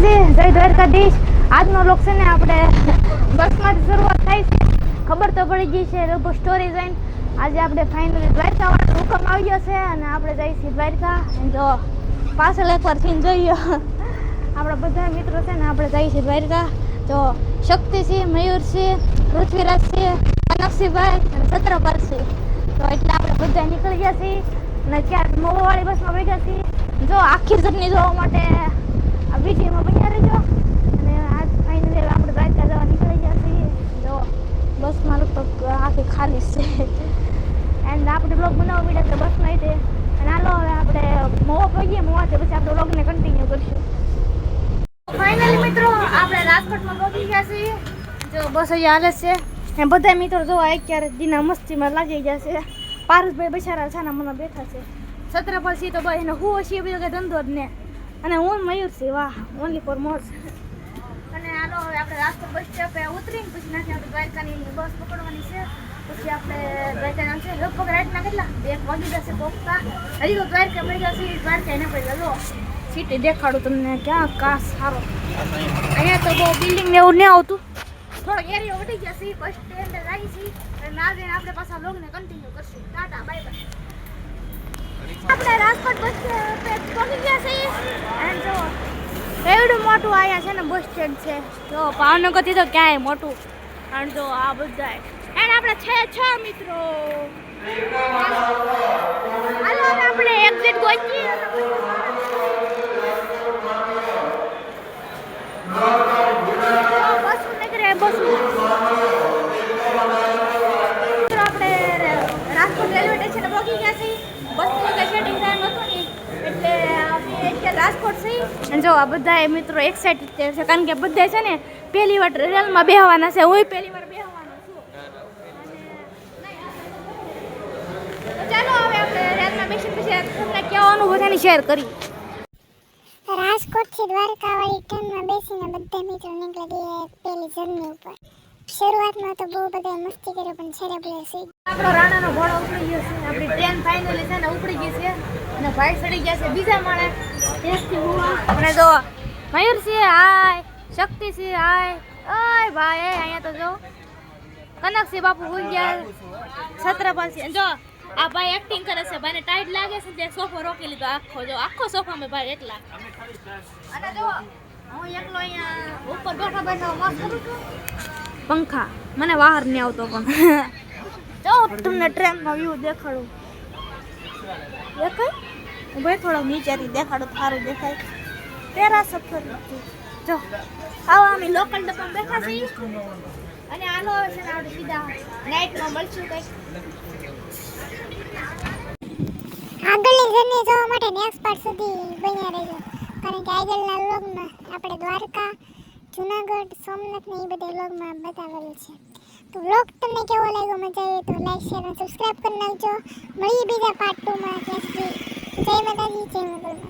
માતાજી જય દ્વારકાધીશ. આજનો લોક છે ને આપણે બસમાંથી શરૂઆત થાય છે. ખબર તો પડી ગઈ છે લોકો સ્ટોરી જોઈને. આજે આપણે ફાઇનલી દ્વારકા વાળાનો હુકમ આવ્યો છે અને આપણે છીએ દ્વારકા. જો પાછળ એકવાર થઈને જોઈએ. આપણા બધા મિત્રો છે ને આપણે છીએ દ્વારકા. જો શક્તિ છે મયુર છે પૃથ્વીરાજ છે કનકસિંહભાઈ અને છત્રપાલ છે તો એટલે આપણે બધા નીકળી ગયા છીએ. અને ક્યાંક મોવાવાળી બસમાં બેઠા છીએ. જો આખી જર્ની જોવા માટે વિડીયોમાં બન્યા રહેજો. અને આજ ફાઇનલી આપણે દ્વારકા જવા નીકળી ગયા છીએ. જો બસમાં લગભગ આખી ખાલી છે. એન્ડ આપણે બ્લોગ બનાવવા મળ્યા તો બસમાં તે અને હાલો, હવે આપણે મોવા પહોંચીએ મોવાથી પછી આપણે બ્લોગને કન્ટિન્યુ કરીશું. ફાઇનલી મિત્રો, આપણે રાજકોટમાં પહોંચી ગયા છીએ. જો, બસ અહીંયા હાલે છે. એ બધા મિત્રો જો અત્યારે દીના મસ્તીમાં લાગી ગયા છે. પારસભાઈ બિચારા છે ને મને બેઠા છે. છત્રપાલ સિંહ તો ભાઈ એને હું હશે બીજો કે ધંધો જ ને. અને હું મયુર સિંહ વાહ ઓનલી ફોર મોર્સ અને હાલો, હવે આપણે રાજકોટ બસ સ્ટોપે ઉતરીને પછી નાખી આપણે દ્વારકાની બસ પકડવાની છે. પછી આપણે દ્વારકા છે, લગભગ રાતના કેટલા? એક વાગી જશે પહોંચતા. હજી તો દ્વારકા મળી જશે દ્વારકા એને પછી લો સિટી દેખાડું તમને, ક્યાં કા સારો અહીંયા તો બહુ બિલ્ડિંગ ને એવું નહીં આવતું. થોડોક એરિયો વધી ગયા છે બસ સ્ટેન્ડ લાગી છે. અને ના જઈને આપણે પાછા બ્લોગને કન્ટિન્યુ કરશું. ટાટા બાય બાય આપણે રાજકોટ બસ પહોંચી ગયા છીએ. એવડું મોટું અહીંયા છે ને બસ સ્ટેન્ડ છે. જો ભાવનગરથી તો ક્યાંય મોટું. અને જો આ બધા એને આપણે છે છ મિત્રો. હાલો આપણે એક્ઝિટ ગોચીએ બસ નીકળે બસ મિત્રો આપણે રાજકોટ રેલવે સ્ટેશન પહોંચી ગયા છીએ બસનું કઈ સેટિંગ ટાઈમ હતું નહીં એટલે અમે અત્યારે રાજકોટ છીએ અને જો આ બધા મિત્રો એક્સાઇટેડ છે, કારણ કે બધા છે ને પહેલી વાર રેલમાં બેહવાના છે હું પહેલી વાર બેહવાનો છું. ચાલો હવે રેલમાં બેસી પછી તમને કેવો અનુભવ શેર કરી. રાજકોટથી દ્વારકાવાળી ટ્રેનમાં બેસીને બધા મિત્રો નીકળી ગયા પેલી જર્ની ઉપર. શરૂઆતમાં તો બહુ બધા મસ્તી કરી પણ છેલ્લે બધા સી આપણો રાણાનો ઘોડો ઉપડી ગયો છે. આપણી ટ્રેન ફાઇનલી છે ને ઉપડી ગઈ છે. અને ભાઈ ચડી ગયા છે બીજા માળે. ટેસ્ટી હુવા. અને જો છે હાય શક્તિ છે હાય ઓય ભાઈ એ અહીંયા તો જો. કનકસિંહ બાપુ ભૂલ ગયા. છત્રપાલસિંહ જો આ ભાઈ એક્ટિંગ કરે છે. ભાઈને ટાઈટ લાગે છે તે સોફો રોકી લીધો આખો. જો આખો સોફા મે ભાઈ એટલા અને જો હું એકલો અહીંયા ઉપર બેઠા બેઠા મસ્ત કરું છું. પંખા. મને બહાર નહીં આવતો પણ. જો તમને ટ્રેનનો વ્યૂ દેખાડું. દેખાય? ભાઈ થોડોક નીચેથી દેખાડું સારું દેખાય. તેરા સફર જો આવા અમે લોકલ ડબ્બામાં બેઠા છીએ. અને આનો આવે છે આપણે સીધા નાઇટમાં મળશું કંઈક. આગળની જર્ની જોવા માટે નેક્સ્ટ પાર્ટ સુધી બન્યા રહેજો. કારણ કે આગળના વ્લોગમાં આપણે દ્વારકા જુનાગઢ, સોમનાથ ને એ બધા વ્લોગમાં બતાવેલું છે. તો વ્લોગ તમને કેવો લાગ્યો? મજા આવી તો લાઈક શેર અને સબસ્ક્રાઈબ કરી નાખજો. મળીએ બીજા પાર્ટ ટુમાં ત્યાં સુધી જય માતાજી, જય મંગળમાં